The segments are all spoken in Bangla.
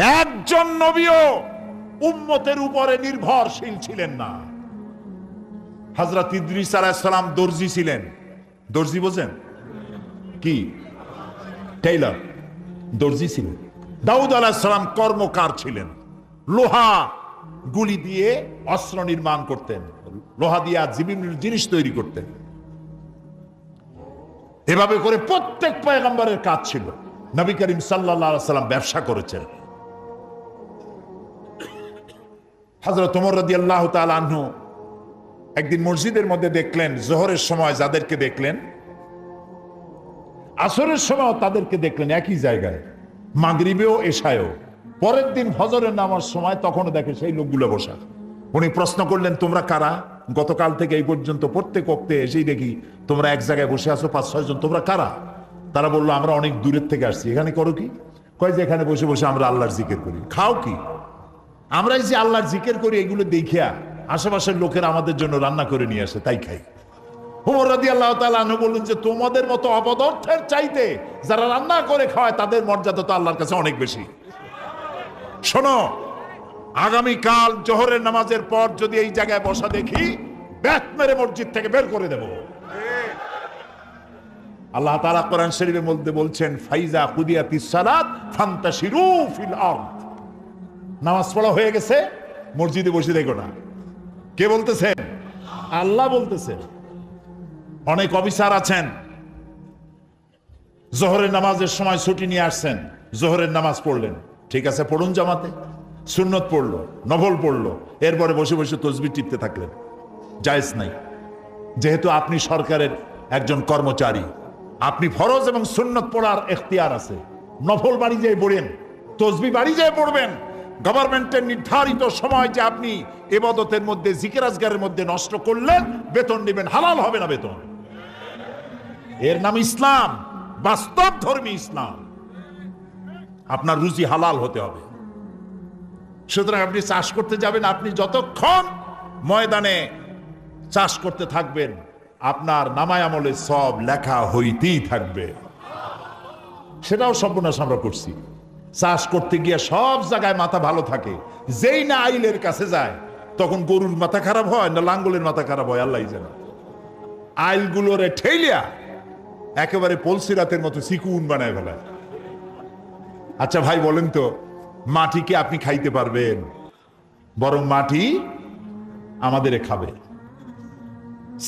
একজন নবীও উম্মতের উপরে নির্ভরশীল ছিলেন না। হজরত ইদ্রিস আলাইসালাম দর্জি ছিলেন। দর্জি বোঝেন? কি? টেইলর। দর্জি ছিলেন। দাউদ আলাহিসাল্লাম কর্মকার ছিলেন। লোহা গুলি দিয়ে অস্ত্র নির্মাণ করতেন। লোহা দিয়ে বিভিন্ন জিনিস তৈরি করতেন। এভাবে করে প্রত্যেক পয়গম্বরের কাজ ছিল। নবী করিম সাল্লাহ সাল্লাম ব্যবসা করেছেন। হজরত ওমর রাদি আল্লাহ আনহু একদিন মসজিদের মধ্যে দেখলেন, জোহরের সময় যাদেরকে দেখলেন, আসরের সময় তাদেরকে দেখলেন একই জায়গায়, মাগরিবেও, এশায়ও। পরের দিন ফজরের নামার সময় তখনও দেখে সেই লোকগুলো বসা। উনি প্রশ্ন করলেন, তোমরা কারা? গতকাল থেকে এই পর্যন্ত প্রত্যেক অক্তে এসেই দেখি তোমরা এক জায়গায় বসে আছো, পাঁচ, ছয় জন, তোমরা কারা? তারা বলল, আমরা অনেক দূরের থেকে আসছি, এখানে করো কি? কয় যে, এখানে বসে বসে আমরা আল্লাহর জিকির করি। খাও কি? আমরা যে আল্লাহর জিকের করি, এগুলো দেখিয়া আশেপাশের লোকেরা আমাদের জন্য রান্না করে নিয়ে আসে, তাই খাই। উমর রাদি আল্লাহ তালু বললেন যে, তোমাদের মতো চাইতে যারা রান্না করে খাওয়ায়, তাদের মর্যাদা তো আল্লাহর কাছে অনেক বেশি। শোনো, আগামীকাল জোহরের নামাজের পর যদি এই জায়গায় বসা দেখি ব্যাট মেরে মসজিদ থেকে বের করে দেব। আল্লাহ তাআলা কোরআন শরীফের মধ্যে বলছেন, ফাইজা কুদিয়াতি সালাত ফান্তাশিরু ফিল নামাজ পড়া হয়ে গেছে মসজিদে বসে দেখো না। কে বলতেছেন আল্লাহ বলতেছেন অনেক অফিসার আছেন। জোহরের নামাজের সময় ছুটি নিয়ে আসছেন। জোহরের নামাজ পড়লেন। ঠিক আছে পড়ুন জামাতে। সুন্নত পড়ল নভল পড়ল। এরপরে বসে বসে তসবি টিপতে থাকলেন। জায়েজ নাই। যেহেতু আপনি সরকারের একজন কর্মচারী আপনি ফরজ এবং সুন্নত পড়ার এখতিয়ার আছে। নফল বাড়ি যেয়ে পড়েন তসবি বাড়ি যেয়ে পড়বেন। গভর্নমেন্টের নির্ধারিত সময় যে আপনি এবাদতের মধ্যে জিকেরাজগারের মধ্যে নষ্ট করলেন, বেতন নেবেন হালাল হবে না বেতন। এর নাম ইসলাম। বাস্তব ধর্মী ইসলাম। আপনার রুজি হালাল হতে হবে। সুতরাং আপনি চাষ করতে যাবেন, আপনি যতক্ষণ ময়দানে চাষ করতে থাকবেন, আপনার নামায় আমলে সব লেখা হইতেই থাকবে। সেটাও সর্বনাশ আমরা করছি। চাষ করতে গিয়ে সব জায়গায় মাথা ভালো থাকে। যেই না আইলের কাছে যায়, তখন গরুর মাথা খারাপ হয় না লাঙ্গলের মাথা খারাপ হয় আল্লাহ জানে। আইলগুলোরে ঠেলিয়া একেবারে পলসি রাতের মতো চিকুন বানায় ফেলায় আচ্ছা ভাই, বলেন তো মাটিকে আপনি খাইতে পারবেন? বরং মাটি আমাদের খাবে।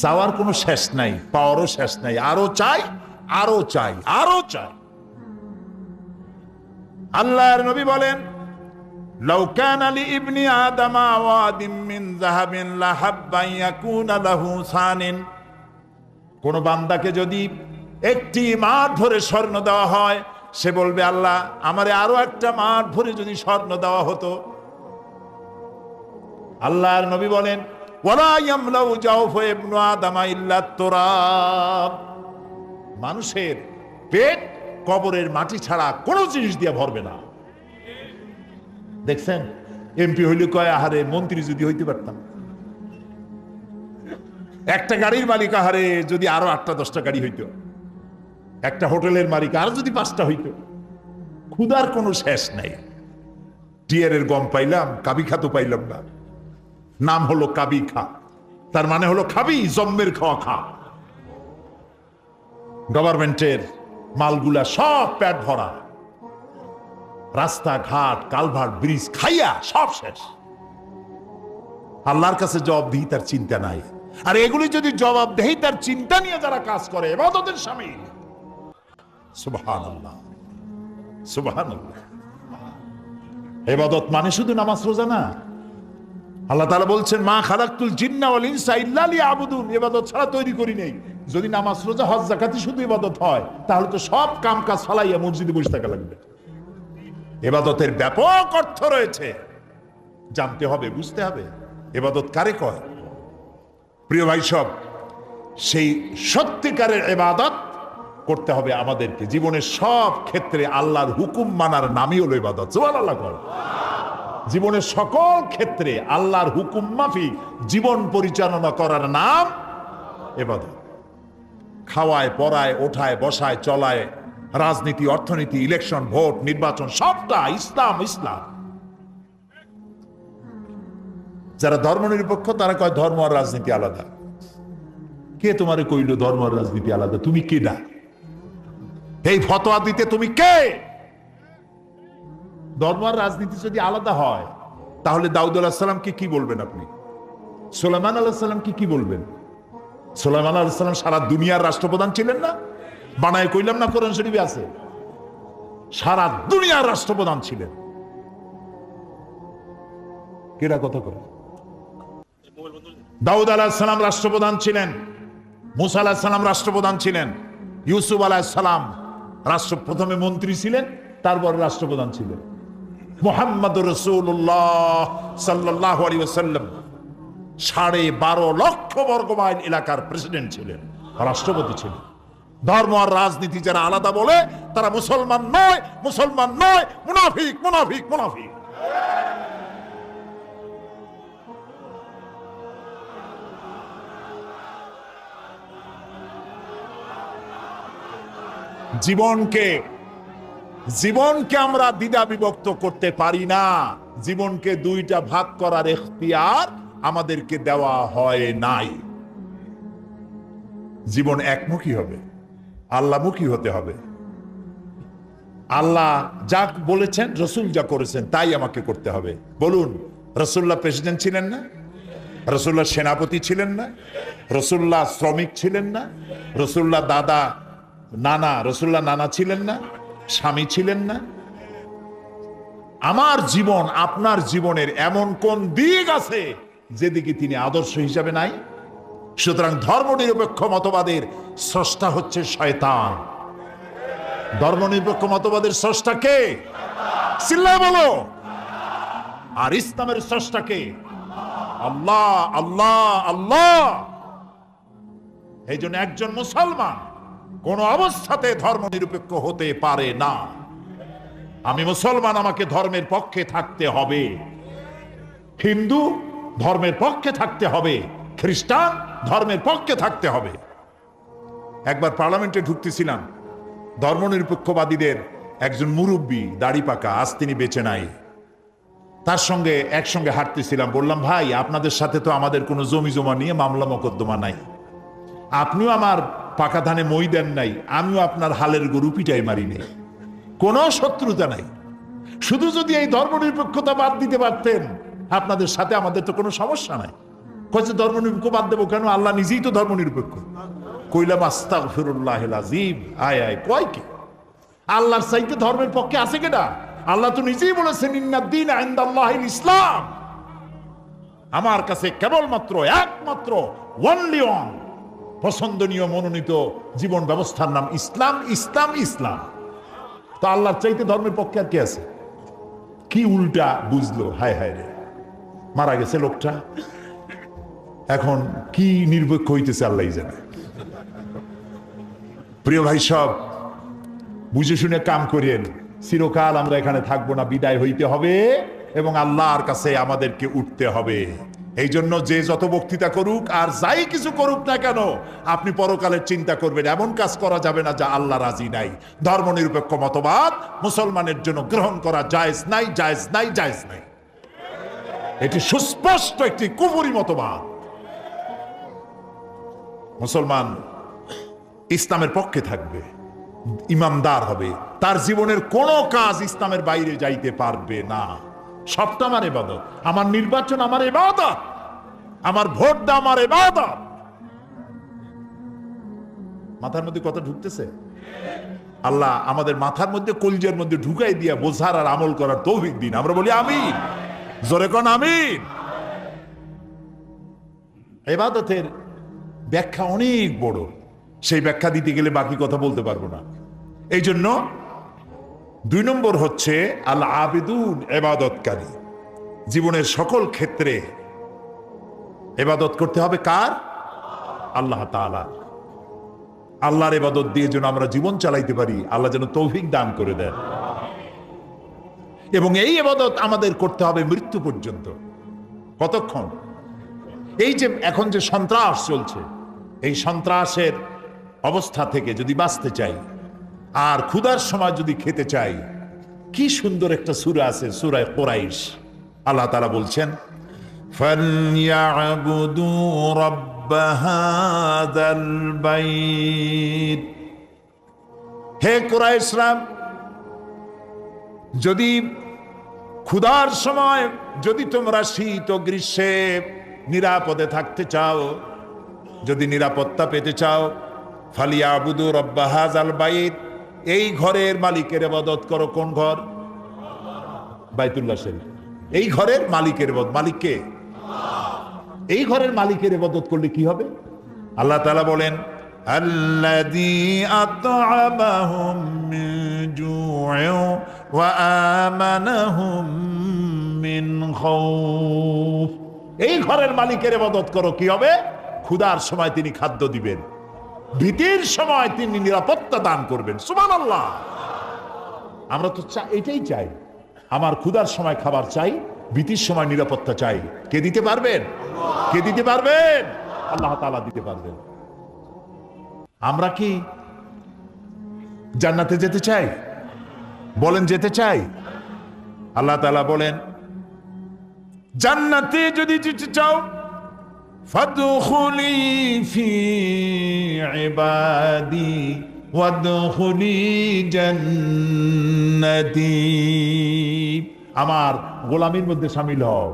চাওয়ার কোনো শেষ নাই, পাওয়ারও শেষ নাই আরও চাই আরও চাই আরও চাই। আল্লাহর নবী বলেন ইবনি কোন বান্দাকে যদি একটি মাঠ ভরে স্বর্ণ দেওয়া হয়, সে বলবে, আল্লাহ, আমারে আরও একটা মাঠ ভরে যদি স্বর্ণ দেওয়া হতো। আল্লাহর নবী বলেন মানুষের পেট কবরের মাটি ছাড়া কোনো জিনিস দিয়ে ভরবে না। দেখছেন? এমপি হইলে কয়, আহারে, মন্ত্রী যদি হইতে পারতাম। একটা গাড়ির মালিক, আহারে, যদি আরও আটটা, দশটা গাড়ি হইতো। একটা হোটেলের মালিক, আরও যদি পাঁচটা হইতো। ক্ষুদার কোনো শেষ নাই। টিয়ারের গম পাইলাম, কাবি খা তো পাইলাম না। নাম হলো কাবি খা। তার মানে হলো খাবি জম্মের খাওয়া খা। গভর্নমেন্টের মালগুলা সব প্যাট ভরা। রাস্তাঘাট, কালভার্ট, ব্রিজ খাইয়া সব শেষ। আল্লাহর কাছে জবাব তার চিন্তা নাই। আর এগুলি যদি জবাব দেই তার চিন্তা নিয়ে যারা কাজ করে, এবাদতের সামিল সুবহান আল্লাহ সুবহান আল্লাহ এবাদত মানে শুধু নামাজ রোজা না। আল্লাহ তাআলা বলছেন, মা খালাকতুল জিন্না ইনসা ইল্লা লিয়াবুদুন। ইবাদত ছাড়া তৈরি করি নেই। যদি নামাজ রোজা, হজ যাকাতি শুধু ইবাদত হয়, তাহলে তো সব কাম কাজ ফালাইয়া মসজিদে বসে থাকা লাগবে। এবাদতের ব্যাপক অর্থ রয়েছে। জানতে হবে, বুঝতে হবে, এবাদত কারে কয়? প্রিয় ভাই সব, সেই সত্যিকারের এবাদত করতে হবে আমাদেরকে। জীবনের সব ক্ষেত্রে আল্লাহর হুকুম মানার নামই হলো ইবাদত। সুবহানাল্লাহ কর। জীবনের সকল ক্ষেত্রে আল্লাহর হুকুম মাফিক জীবন পরিচালনা করার নাম এবাদত। খাওয়ায়, পড়ায়, ওঠায়, বসায়, চলায়, রাজনীতি, অর্থনীতি ইলেকশন ভোট, নির্বাচন, সবটা ইসলাম ইসলাম। যারা ধর্ম নিরপেক্ষ, তারা কয় ধর্ম আর রাজনীতি আলাদা। কে তোমারে কইল ধর্ম আর রাজনীতি আলাদা? তুমি কে না এই ফতোয়া দিতে তুমি কে? ধর্ম আর রাজনীতি যদি আলাদা হয়, তাহলে দাউদ আলাহ সাল্লামকে কি বলবেন আপনি? সোলাইমান আল্লাহ সাল্লামকে কি বলবেন? সোলাইমান আল্লাহ সাল্লাম সারা দুনিয়ার রাষ্ট্রপ্রধান ছিলেন না? বানায় কইলাম না কোরআন শরীফে আছে? সারা দুনিয়ার রাষ্ট্রপ্রধান ছিলেন। কথা করে দাউদ রাষ্ট্রপ্রধান ছিলেন, মুসা রাষ্ট্রপ্রধান ছিলেন, ইউসুফ আলাহ রাষ্ট্র প্রথমে মন্ত্রী ছিলেন, তারপর রাষ্ট্রপ্রধান ছিলেন। মোহাম্মদ রসুল্লাহ সাল্লাহ আলী সাড়ে বারো লক্ষ বর্গ মাইল এলাকার প্রেসিডেন্ট ছিলেন, রাষ্ট্রপতি ছিলেন। ধর্ম আর রাজনীতি যারা আলাদা বলে, তারা মুসলমান নয় মুসলমান নয়, মুনাফিক মুনাফিক মুনাফিক। জীবনকে জীবনকে আমরা দ্বিধা বিভক্ত করতে পারি না। জীবনকে দুইটা ভাগ করার এখতিয়ার আমাদেরকে দেওয়া হয় নাই। জীবন একমুখী হবে আল্লাহমুখী হতে হবে। আল্লাহ যা বলেছেন, রসুল যা করেছেন, তাই আমাকে করতে হবে। বলুন, রসুল্লাহ প্রেসিডেন্ট ছিলেন না? রসুল্লাহ সেনাপতি ছিলেন না? রসুল্লাহ শ্রমিক ছিলেন না? রসুল্লাহ দাদা, নানা, রসুল্লাহ নানা ছিলেন না? স্বামী ছিলেন না? আমার জীবন, আপনার জীবনের এমন কোন দিক আছে যেদিকে তিনি আদর্শ হিসাবে নাই, সুতরাং ধর্মনিরপেক্ষ মতবাদের স্রষ্টা হচ্ছে শয়তান। ধর্মনিরপেক্ষ মতবাদের স্রষ্টা কে? বলো। আর ইসলামের স্রষ্টা কে? আল্লাহ আল্লাহ আল্লাহ। এই জন্য একজন মুসলমান কোন অবস্থাতে ধর্ম নিরপেক্ষ হতে পারে না। আমি মুসলমান, আমাকে ধর্মের পক্ষে থাকতে হবে। হিন্দু ধর্মের পক্ষে থাকতে হবে। খ্রিস্টান ধর্মের পক্ষে থাকতে হবে। একবার পার্লামেন্টে ঢুকতেছিলাম। ধর্মনিরপেক্ষবাদীদের একজন মুরব্বী দাড়ি পাকা আজ তিনি বেঁচে নাই। তার সঙ্গে একসঙ্গে হাঁটতেছিলাম। বললাম, ভাই, আপনাদের সাথে তো আমাদের কোনো জমি জমা নিয়ে মামলা মোকদ্দমা নাই। আপনিও আমার পাকা ধানে মই দেন নাই, আমিও আপনার হালের গরু পিটাই মারি নেই। কোনো শত্রুতা নাই। শুধু যদি এই ধর্মনিরপেক্ষতা বাদ দিতে পারতেন আপনাদের সাথে আমাদের তো কোনো সমস্যা নাই। কয়েছে ধর্মনিরপেক্ষ বাদ দেবো কেন? আল্লাহ নিজেই তো ধর্মনিরপেক্ষ কইলাম আস্তাক ফিরুল্লাহ আজিব আয় আয়, কয় কি? আল্লাহর চাইতে ধর্মের পক্ষে আছে কেটা আল্লাহ তো নিজেই বলেছেন ইন্নাদ্দিন আইন্দাল্লাহ ইসলাম। আমার কাছে কেবলমাত্র একমাত্র ওয়ানলি ওয়ান পছন্দনীয়, মনোনীত জীবন ব্যবস্থার নাম ইসলাম ইসলাম ইসলাম। তো আল্লাহর চাইতে ধর্মের পক্ষে আর কি আছে? কি উল্টা বুঝলো? হায় হায় রে। মারা গেছে লোকটা। এখন কি নির্ভক্ষ হইতেছে আল্লাহ জানে। প্রিয় ভাই সব, বুঝে শুনে কাম করেন, চিরকাল আমরা এখানে থাকব না, বিদায় হইতে হবে এবং আল্লাহর কাছে আমাদেরকে উঠতে হবে। এই জন্য যে যত বক্তৃতা করুক আর যাই কিছু করুক না কেন, আপনি পরকালের চিন্তা করবেন, এমন কাজ করা যাবে না যা আল্লাহ রাজি নাই। ধর্ম নিরপেক্ষ মতবাদ মুসলমানের জন্য গ্রহণ করা জায়েজ নাই জায়েজ নাই জায়েজ নাই। এটি সুস্পষ্ট একটি কুপুরি মতবাদ। মুসলমান ইসলামের পক্ষে থাকবে, ইমামদার হবে, তার জীবনের কোনো কাজ ইসলামের বাইরে যাইতে পারবে না। সবটা আমার এবাদত আমার নির্বাচন আমার এবাদত আমার ভোট দেওয়া আমার এবাদত মাথার মধ্যে কথা ঢুকতেছে? আল্লাহ আমাদের মাথার মধ্যে কলজের মধ্যে ঢুকাই দিয়া বোঝার আর আমল করার তৌফিক দিন। আমরা বলি আমিন। জোরে কোন আমিন। এবাদতের ব্যাখ্যা অনেক বড়। সেই ব্যাখ্যা দিতে গেলে বাকি কথা বলতে পারব না। এই জন্য দুই নম্বর হচ্ছে আল আবেদুন এবাদতকারী। জীবনের সকল ক্ষেত্রে এবাদত করতে হবে কার? আল্লাহ তাআলা। আল্লাহর এবাদত দিয়ে যেন আমরা জীবন চালাইতে পারি, আল্লাহ যেন তৌফিক দান করে দেন। এবং এই এবাদত আমাদের করতে হবে মৃত্যু পর্যন্ত। কতক্ষণ? এই যে এখন যে সন্ত্রাস চলছে, এই সন্ত্রাসের অবস্থা থেকে যদি বাঁচতে চাই, আর ক্ষুধার সময় যদি খেতে চাই, কি সুন্দর একটা সুরা আছে, সুরায় কোরাইশ। আল্লাহ তালা বলছেন হে কোরআসলাম যদি ক্ষুধার সময় যদি তোমরা শীত ও গ্রীষ্মে নিরাপদে থাকতে চাও, যদি নিরাপত্তা পেতে চাও ফালিয়া আবুদু রব্বাহাজ আল বাইত, এই ঘরের মালিকের এবাদত করো। কোন ঘর? বাইতুল্লাহ শরীফ। এই ঘরের মালিকের মালিককে এই ঘরের মালিকের এবাদত করলে কি হবে? আল্লাহ তাআলা বলেন আত'আমাহুম মিন জু'in ওয়া আমানাহুম মিন খাউফ এই ঘরের মালিকের মদত করো, কি হবে? ক্ষুধার সময় তিনি খাদ্য দিবেন। ভীতির সময় তিনি নিরাপত্তা দান করবেন। সুবহানাল্লাহ। আমরা তো এটাই চাই। আমার ক্ষুধার সময় খাবার চাই, ভীতির সময় নিরাপত্তা চাই। কে দিতে পারবেন? কে দিতে পারবেন? আল্লাহ তালা দিতে পারবেন। আমরা কি জান্নাতে যেতে চাই? বলেন, যেতে চাই। আল্লাহ তালা বলেন, জান্নাতে যদি যেতে চাও আমার গোলামির মধ্যে সামিল হও।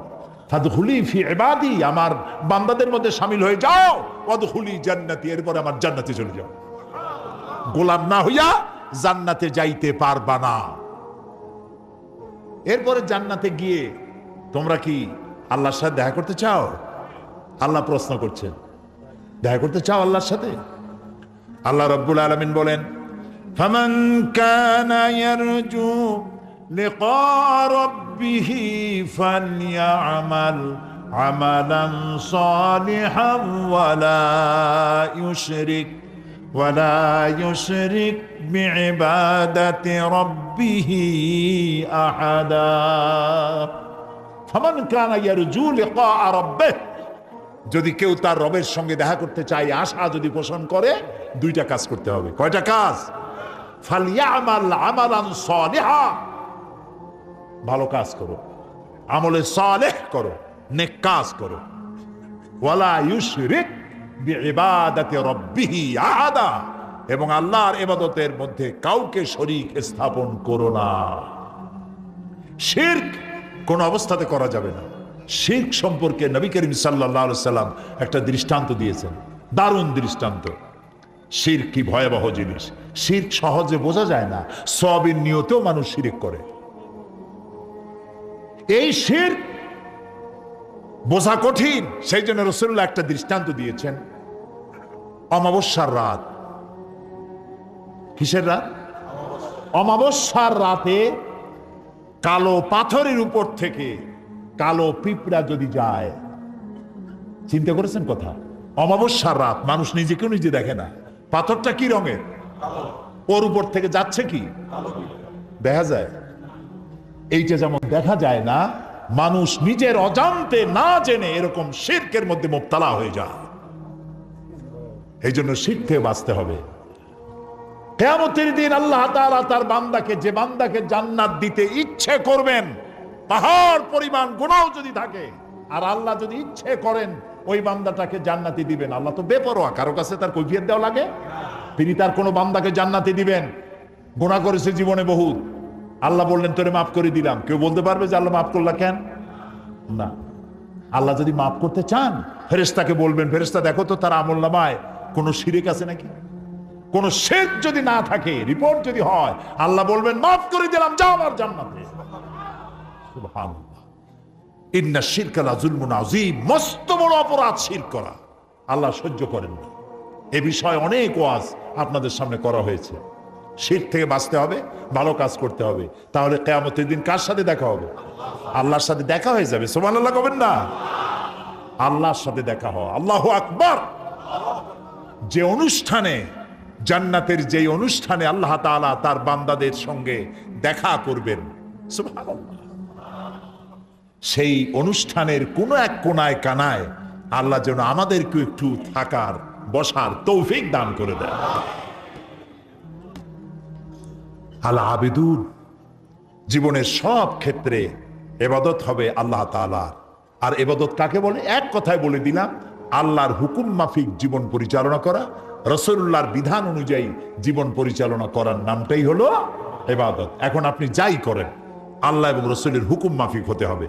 আমার বান্দাদের মধ্যে সামিল হয়ে যাও। ওয়াদুখুলি জান্নাতি, এরপরে আমার জান্নাতে চলে যাও। গোলাম না হইয়া জান্নাতে যাইতে পারবা না। এরপরে জান্নাতে গিয়ে তোমরা কি আল্লাহর সাথে দেখা করতে চাও? আল্লাহ প্রশ্ন করছেন, দেখা করতে চাও আল্লাহর সাথে? আল্লাহ রব্বুল আলমিন বলেন, ফামান কানা لقاء ربه فليعمل عملا صالحا ولا يشرك ولا يشرك بعبادة ربه أحدا فمن كان يرجو لقاء ربه যদি কেউ তার রবের সঙ্গে দেখা করতে চায় আশা যদি পোষণ করে দুইটা কাজ করতে হবে কয়টা কাজ ফালিয়ামাল আমালান সালিহা ভালো কাজ করো। আমলে সালেহ করো, নেক কাজ করো। ওয়ালা ইউশরিক বিইবাদাতি রাব্বিহি আহাদা। এবং আল্লাহর ইবাদতের মধ্যে কাউকে শরীক স্থাপন করো না। শিরক কোন অবস্থাতে করা যাবে না। শিরক সম্পর্কে নবী করিম সাল্লাল্লাহু সাল্লাম একটা দৃষ্টান্ত দিয়েছেন। দারুণ দৃষ্টান্ত। শির কি ভয়াবহ জিনিস। শির সহজে বোঝা যায় না। সবের নিয়তেও মানুষ শিরিক করে। এই শির বোঝা কঠিন। সেই জন্য রসুল্লাহ একটা দৃষ্টান্ত দিয়েছেন। অমাবস্যার রাত। কিসের রাত? অমাবস্যার রাতে কালো পাথরের উপর থেকে কালো পিঁপড়া যদি যায়। চিন্তা করেছেন কথা? অমাবস্যার রাত, মানুষ নিজেকেও নিজে দেখে না। পাথরটা কি রঙের? ওর উপর থেকে যাচ্ছে কি? দেখা যায়। এইটা যেমন দেখা যায় না, মানুষ নিজের অজান্তে না জেনে এরকম শিরকের মধ্যে মোবতালা হয়ে যায়। এই জন্য শির বাঁচতে হবে। কেয়ামতের দিন আল্লাহ তাআলা তার বান্দাকে, যে বান্দাকে জান্নাত দিতে ইচ্ছে করবেন, পাহাড় পরিমাণ গুণাও যদি থাকে, আর আল্লাহ যদি ইচ্ছে করেন, ওই বান্দাটাকে জান্নাতি দিবেন। আল্লাহ তো বেপরোয়া, কারও কাছে তার কৈফিয়ত দেওয়া লাগে? তিনি তার কোনো বান্দাকে জান্নাতি দিবেন? গুণা করেছে জীবনে বহুত। আল্লাহ বললেন, তোরে মাফ করে দিলাম। কেউ বলতে পারবে যে আল্লাহ মাফ করলা কেন? না। আল্লাহ যদি মাফ করতে চান ফেরেস্তাকে বলবেন ফেরেস্তা দেখো তো তার আমল নামায় কোনো শিরেক আছে নাকি? কোন শেখ যদি না থাকে, রিপোর্ট যদি হয়, আল্লাহ বলবেন, মাফ করে দিলাম, যাও আমার জান্নাতে। ইন্না মস্ত বড় অপরাধ আল্লাহ সহ্য করেন এ বিষয়ে অনেক ওয়াজ আপনাদের সামনে করা হয়েছে। শির থেকে বাঁচতে হবে, ভালো কাজ করতে হবে। তাহলে কেয়ামতের দিন কার সাথে দেখা হবে? আল্লাহর সাথে দেখা হয়ে যাবে। সুবহানাল্লাহ কবেন না? আল্লাহর সাথে দেখা হওয়া। আল্লাহ আকবর! যে অনুষ্ঠানে, জান্নাতের যে অনুষ্ঠানে আল্লাহ তাআলা তার বান্দাদের সঙ্গে দেখা করবেন সেই অনুষ্ঠানের কোনো এক কোনায় কানায় আল্লাহ যেন আমাদেরকে একটু থাকার, বসার তৌফিক দান করে দেয় আল আবেদুন। জীবনের সব ক্ষেত্রে এবাদত হবে আল্লাহ তালার আর এবাদত কাকে বলে? এক কথায় বলে দিলাম, আল্লাহর হুকুম মাফিক জীবন পরিচালনা করা রসুল্লাহর বিধান অনুযায়ী জীবন পরিচালনা করার নামটাই হলো এবাদত। এখন আপনি যাই করেন, আল্লাহ এবং রসুলের হুকুম মাফিক হতে হবে।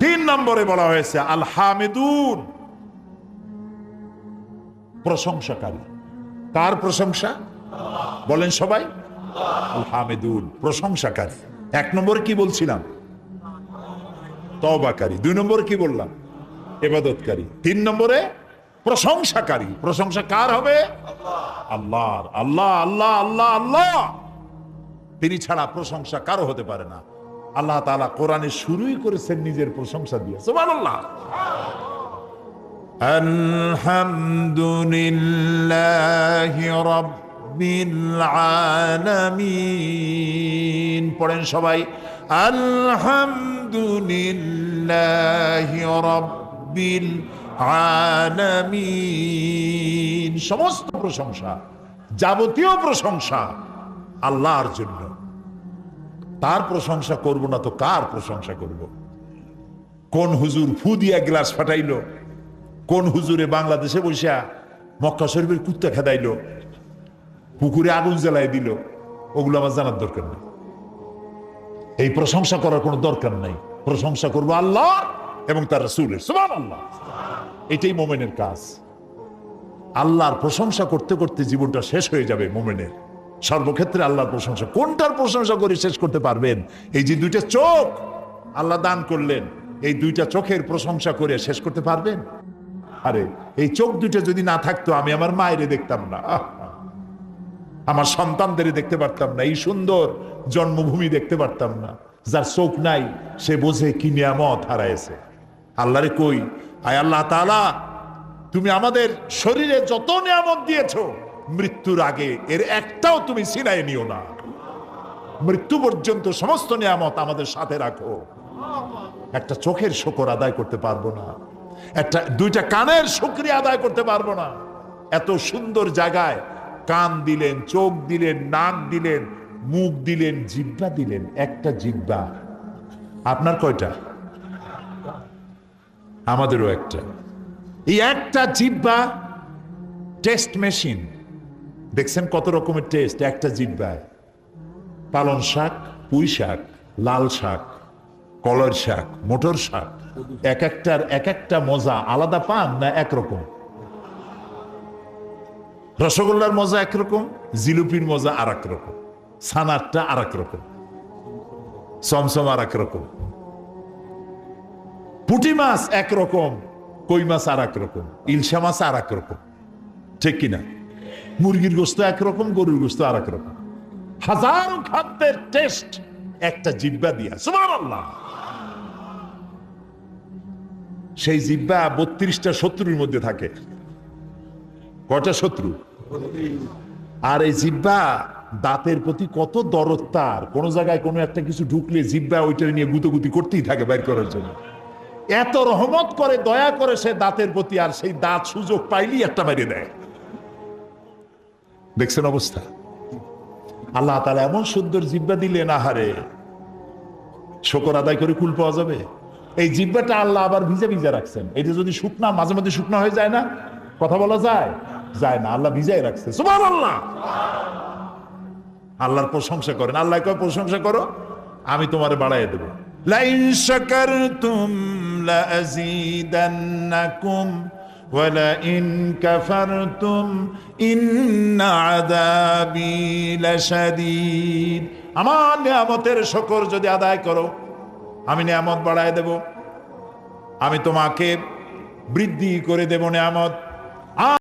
তিন নম্বরে বলা হয়েছে, আল হামেদুন। প্রশংসাকারী। কার প্রশংসা? বলেন সবাই। প্রশংসাকারী। এক নম্বরে কি বলছিলাম? তবাকারী দুই কি বললাম? এবাদতকারী তিন নম্বরে প্রশংসাকারী। প্রশংসা কার হবে? আল্লাহ আল্লাহ আল্লাহ আল্লাহ! তিনি ছাড়া প্রশংসা কারও হতে পারে না। আল্লাহ তাআলা কোরআনে শুরুই করেছেন নিজের প্রশংসা দিয়ে। সুবহানাল্লাহ! আলহামদুলিল্লাহি রাব্বিল পড়েন সবাই, আলহামদুলিল্লাহি রাব্বিল আলামিন। সমস্ত প্রশংসা, যাবতীয় প্রশংসা আল্লাহর জন্য। তার প্রশংসা করব না তো কার প্রশংসা করব? কোন হুজুর ফু দিয়া গ্লাস ফাটাইলো? কোন হুজুরে বাংলাদেশে বসিয়া মক্কা শরীফের কুত্তা খেদাইল? পুকুরে আগুন জ্বালাই দিল। ওগুলো আমার জানার দরকার নেই। এই প্রশংসা করার কোনো দরকার নাই। প্রশংসা করব আল্লাহ এবং তার রসুলের। সুমান আল্লাহ এটাই মোমেনের কাজ। আল্লাহর প্রশংসা করতে করতে জীবনটা শেষ হয়ে যাবে মোমেনের। সর্বক্ষেত্রে আল্লাহর প্রশংসা। কোনটার প্রশংসা করে শেষ করতে পারবেন? এই যে দুইটা চোখ। আল্লাহ দান করলেন। এই দুইটা চোখের প্রশংসা করে শেষ করতে পারবেন? আরে, এই চোখ দুইটা যদি না থাকতো আমি আমার মায়েরে দেখতাম না। আহ! আমার সন্তানদের দেখতে পারতাম না, এই সুন্দর জন্মভূমি দেখতে পারতাম না। যার চোখ নাই, সে বোঝে কি নিয়ামত হারাইছে। আল্লাহরে কই, আয় আল্লাহ তাআলা, তুমি আমাদের শরীরে যত নিয়ামত দিয়েছ, মৃত্যুর আগে এর একটাও তুমি ছিনাই নিও না। মৃত্যু পর্যন্ত সমস্ত নিয়ামত আমাদের সাথে রাখো। একটা চোখের শকর আদায় করতে পারব না। একটা, দুইটা কানের শুক্রিয়া আদায় করতে পারব না। এত সুন্দর জায়গায় কান দিলেন, চোখ দিলেন, নাক দিলেন, মুখ দিলেন, জিব্বা দিলেন, একটা জিব্বা। আপনার কয়টা? আমাদেরও একটা। এই একটা জিব্বা টেস্ট মেশিন। দেখছেন কত রকমের টেস্ট? একটা জিব্বায় পালন শাক, পুঁই শাক, লাল শাক, কলর শাক, মোটর শাক। এক একটার এক একটা মজা, আলাদা পান না একরকম? রসগোল্লার মজা একরকম, জিলুপির মজা আর রকম সানারটা আর রকম সমসম আর রকম পুটি মাছ একরকম, কই মাছ আর রকম ইলশা মাছ আর রকম ঠিক কিনা? মুরগির গোস্ত একরকম, গরুর গোস্ত আর রকম হাজারো খাদ্যের টেস্ট একটা জিব্বা দিয়া, সুবহানাল্লাহ। সেই জিব্বা বত্রিশটা শত্রুর মধ্যে থাকে। কটা শত্রু? আর এই জিব্বা দাঁতের প্রতি কত দরদ তার। কোন জায়গায় কোনো একটা কিছু ঢুকলে জিব্বা ওইটা নিয়ে গুতোগুতি করতেই থাকে বাইর করার জন্য। এত রহমত করে, দয়া করে সে দাঁতের প্রতি আর সেই দাঁত সুযোগ পাইলেই একটা বাইরে দেয়। দেখছেন অবস্থা? আল্লাহ তালা এমন সুন্দর জিব্বা দিলেন, আহারে। শকর আদায় করে কুল পাওয়া যাবে। এই জিব্বাটা আল্লাহ আবার ভিজা ভিজা রাখছেন। এটা যদি শুকনা, মাঝে মাঝে শুকনা হয়ে যায় না? কথা বলা যায়? যায় না আল্লাহ ভিজাই রাখছে সুমান আল্লাহ আল্লাহর প্রশংসা করেন আল্লাহ কয় প্রশংসা করো আমি তোমারে বাড়াই দেবো লাইন শাকারতুম লাযীদান্নাকুম ولئن كفرتم إن عذابي لشديد আমার নিয়ামতের শকর যদি আদায় করো আমি নিয়ামত বাড়ায় দেব আমি তোমাকে বৃদ্ধি করে দেব নিয়ামত